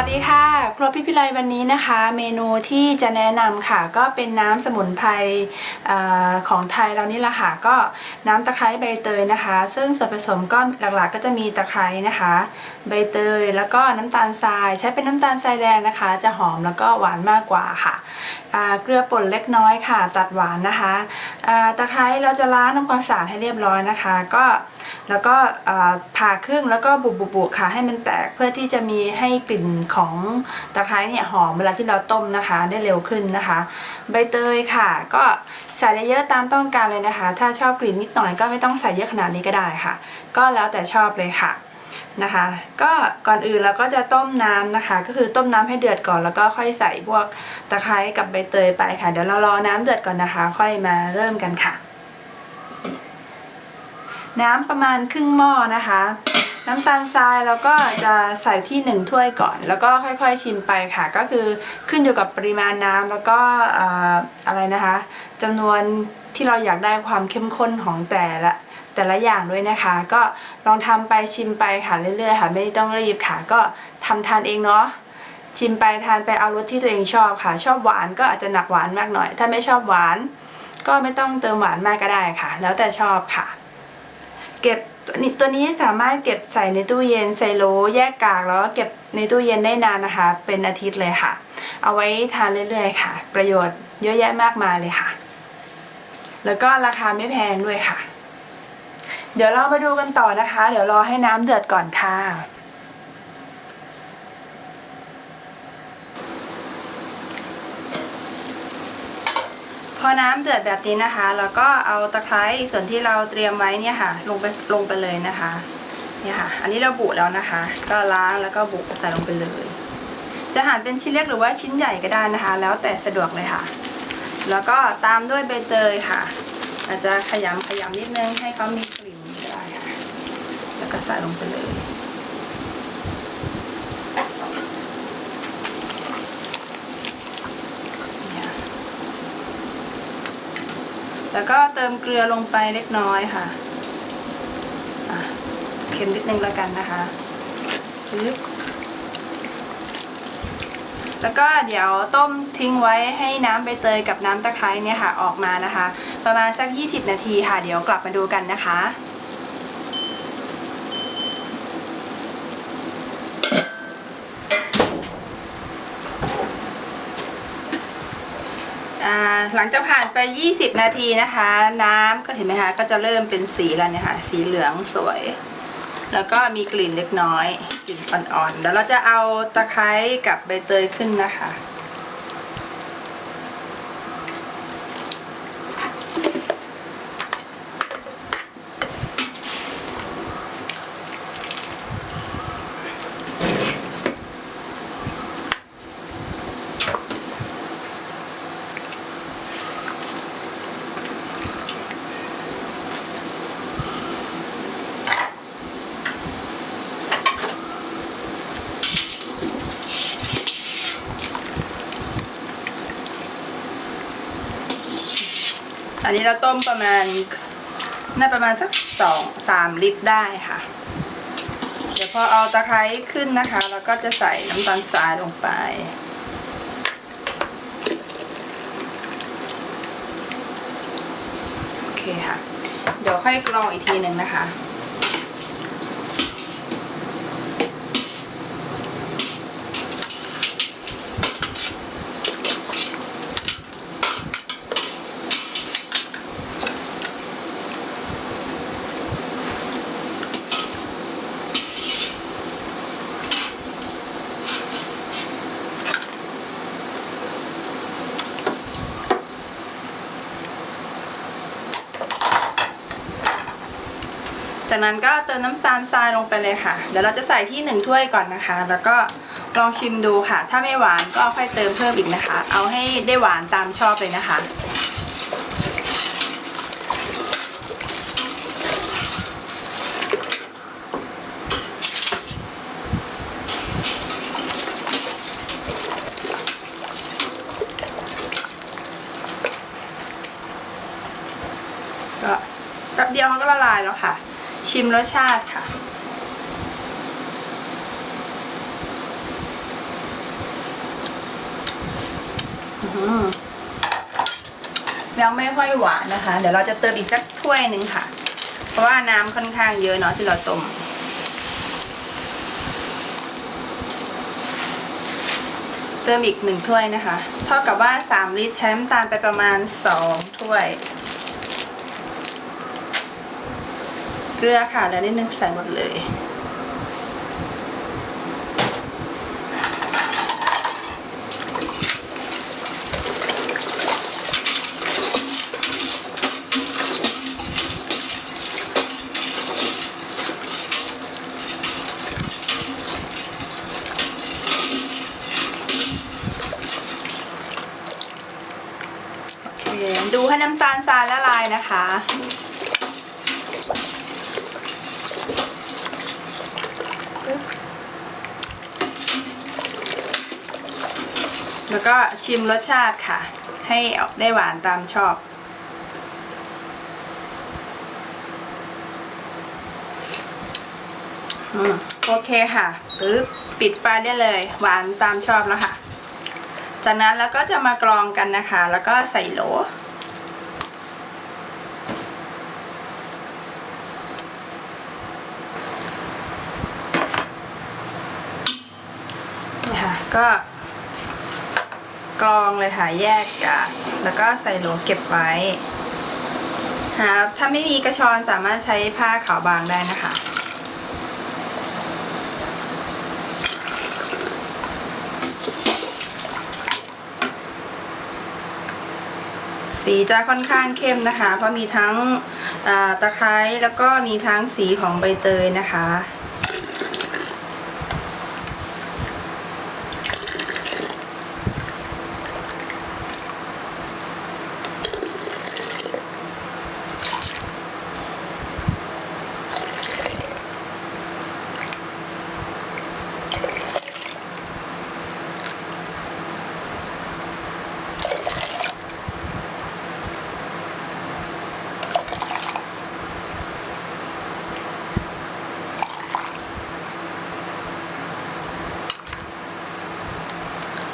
ัสดีค่ะ ครัวพี่พิไลวันนี้นะคะ เมนูที่จะแนะนำค่ะ ก็เป็นน้ำสมุนไพรอของไทยเรานี่แหละค่ะ ก็น้ำตะไคร้ใบเตยนะคะ ซึ่งส่วนผสมก็หลักๆ ก็จะมีตะไคร้นะคะ ใบเตยแล้วก็น้ำตาลทราย ใช้เป็นน้ำตาลทรายแดงนะคะ จะหอมแล้วก็หวานมากกว่าค่ะเกลือป่นเล็กน้อยค่ะ ตัดหวานนะคะตะไคร้เราจะล้างทำความสะอาดให้เรียบร้อยนะคะ ก็ แล้วก็ผ่าครึ่งแล้วก็บุบๆค่ะให้มันแตกเพื่อที่จะมีให้กลิ่นของตะไคร้เนี่ยหอมเวลาที่เราต้มนะคะ ได้เร็วขึ้นนะคะ ใบเตยค่ะ ก็ใส่ได้เยอะตามต้องการเลยนะคะ ถ้าชอบกลิ่นนิดหน่อยก็ไม่ต้องใส่เยอะขนาดนี้ก็ได้ค่ะ ก็แล้วแต่ชอบเลยค่ะนะคะ ก็ก่อนอื่นเราก็จะต้มน้ำนะคะ ก็คือต้มน้ำให้เดือดก่อนแล้วก็ค่อยใส่พวกตะไคร้กับใบเตยไปค่ะ เดี๋ยวเรารอน้ำเดือดก่อนนะคะ ค่อยมาเริ่มกันค่ะ น้ำประมาณครึ่งหม้อนะคะ น้ำตาลทรายเราก็จะใส่ที่หนึ่งถ้วยก่อน แล้วก็ค่อยๆชิมไปค่ะ ก็คือขึ้นอยู่กับปริมาณน้ำแล้วก็อ่าอะไรนะคะจำนวนที่เราอยากได้ความเข้มข้นของแต่ละแต่ละอย่างด้วยนะคะ ก็ลองทำไปชิมไปค่ะเรื่อยๆ ค่ะไม่ต้องรีบค่ะ ก็ทำทานเองเนาะชิมไปทานไปเอารสที่ตัวเองชอบค่ะ ชอบหวานก็อาจจะหนักหวานมากหน่อย ถ้าไม่ชอบหวาน ก็ไม่ต้องเติมหวานมากก็ได้ค่ะ แล้วแต่ชอบค่ะ เก็บตัวนี้ตัวนี้สามารถเก็บใส่ในตู้เย็นใส่โหลแยกกากแล้วก็เก็บในตู้เย็นได้นานนะคะ เป็นอาทิตย์เลยค่ะ เอาไว้ทานเรื่อยๆค่ะ ประโยชน์เยอะแยะมากมายเลยค่ะ แล้วก็ราคาไม่แพงด้วยค่ะ เดี๋ยวเรามาดูกันต่อนะคะ เดี๋ยวรอให้น้ำเดือดก่อนค่ะ พอน้ำเดือดแบบนี้นะคะ แล้วก็เอาตะไคร้ส่วนที่เราเตรียมไว้เนี่ยค่ะ ลงไปลงไปเลยนะคะเนี่ยค่ะ อันนี้เราบุแล้วนะคะ ก็ล้างแล้วก็บุใส่ลงไปเลย จะหั่นเป็นชิ้นเล็กหรือว่าชิ้นใหญ่ก็ได้นะคะ แล้วแต่สะดวกเลยค่ะ แล้วก็ตามด้วยใบเตยค่ะ อาจจะขยำขยำนิดนึงให้เขามีกลิ่นก็ได้ค่ะ แล้วก็ใส่ลงไปเลย แล้วก็เติมเกลือลงไปเล็กน้อยค่ะะเค็มนิดนึงแล้วกันนะคะปึ๊บแล้วก็เดี๋ยวต้มทิ้งไว้ให้น้ำใบเตยกับน้ำตะไคร้เนี่ยค่ะออกมานะคะ ประมาณสัก 20 นาทีค่ะ เดี๋ยวกลับมาดูกันนะคะ หลังจากผ่านไป 20 นาทีนะคะ น้ำก็เห็นไหมคะก็จะเริ่มเป็นสีแล้วเนี่ยค่ะ สีเหลืองสวย แล้วก็มีกลิ่นเล็กน้อย กลิ่นอ่อนๆ เดี๋ยวเราจะเอาตะไคร้กับใบเตยขึ้นนะคะ อันนี้เราต้มประมาณน่าประมาณสักสองสามลิตรได้ค่ะ เดี๋ยวพอเอาตะไคร้ขึ้นนะคะแล้วก็จะใส่น้ำตาลทรายลงไปโอเคค่ะ เดี๋ยวค่อยกรองอีกทีหนึ่งนะคะ จากนั้นก็เติมน้ำตาลทรายลงไปเลยค่ะ เดี๋ยวเราจะใส่ที่หนึ่งถ้วยก่อนนะคะ แล้วก็ลองชิมดูค่ะ ถ้าไม่หวานก็ค่อยเติมเพิ่มอีกนะคะ เอาให้ได้หวานตามชอบเลยนะคะ ชิมรสชาติค่ะ ยังไม่ค่อยหวานนะคะ เดี๋ยวเราจะเติมอีกสักถ้วยหนึ่งค่ะ เพราะว่าน้ำค่อนข้างเยอะเนาะที่เราต้มเติมอีกหนึ่งถ้วยนะคะ เท่ากับว่าสามลิตรใช้น้ำตาลไปประมาณสองถ้วย เกลือค่ะแล้วนิดนึงใส่หมดเลยโอเคดูให้น้ำตาลทรายละลายนะคะ แล้วก็ชิมรสชาติค่ะ ให้ได้หวานตามชอบอโอเคค่ะปึ๊บปิดไฟได้เลย หวานตามชอบแล้วค่ะ จากนั้นแล้วก็จะมากรองกันนะคะ แล้วก็ใส่โหลนะคะก็ กรองเลยค่ะแยกกันแล้วก็ใส่โหลเก็บไว้หาถ้าไม่มีกระชอนสามารถใช้ผ้าขาวบางได้นะคะ สีจะค่อนข้างเข้มนะคะ เพราะมีทั้งตะไคร้แล้วก็มีทั้งสีของใบเตยนะคะ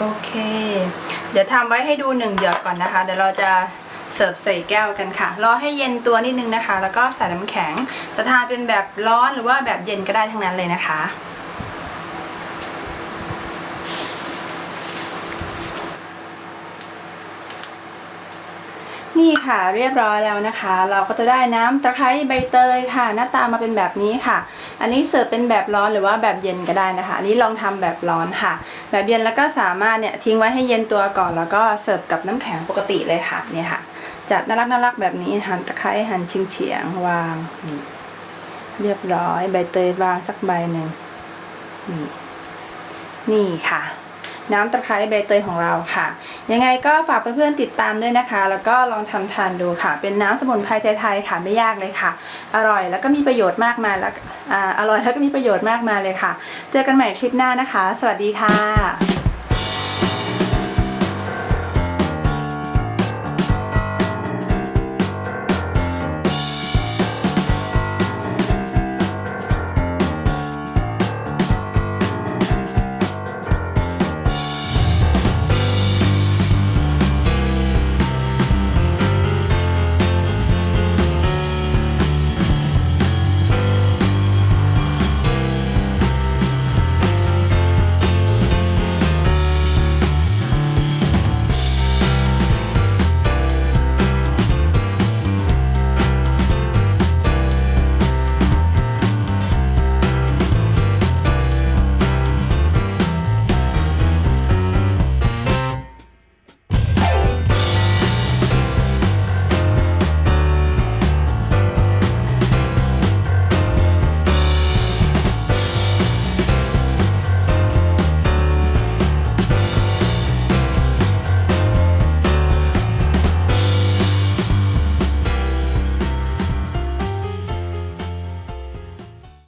โอเค เดี๋ยวทำไว้ให้ดูหนึ่งหยดก่อนนะคะ เดี๋ยวเราจะเสิร์ฟใส่แก้วกันค่ะ รอให้เย็นตัวนิดนึงนะคะ แล้วก็ใส่น้ำแข็งจะทานเป็นแบบร้อนหรือว่าแบบเย็นก็ได้ทั้งนั้นเลยนะคะ นี่ค่ะเรียบร้อยแล้วนะคะ เราก็จะได้น้ำตะไคร้ใบเตยค่ะ หน้าตามาเป็นแบบนี้ค่ะ อันนี้เสิร์ฟเป็นแบบร้อนหรือว่าแบบเย็นก็ได้นะคะ อันนี้ลองทำแบบร้อนค่ะ แบบเย็นแล้วก็สามารถเนี่ยทิ้งไว้ให้เย็นตัวก่อน แล้วก็เสิร์ฟกับน้ำแข็งปกติเลยค่ะเนี่ยค่ะ จัดน่ารักน่ารักแบบนี้หั่นตะไคร้หั่นชิงเฉียงวางนี่เรียบร้อยใบเตยวางสักใบหนึ่งนี่นี่ค่ะ น้ำตะไคร้ใบเตยของเราค่ะ ยังไงก็ฝากเพื่อนๆติดตามด้วยนะคะ แล้วก็ลองทำทานดูค่ะ เป็นน้ำสมุนไพรไทยๆค่ะไม่ยากเลยค่ะ อร่อยแล้วก็มีประโยชน์มากมายแล้วออร่อยแล้วก็มีประโยชน์มากมายเลยค่ะ เจอกันใหม่คลิปหน้านะคะ สวัสดีค่ะ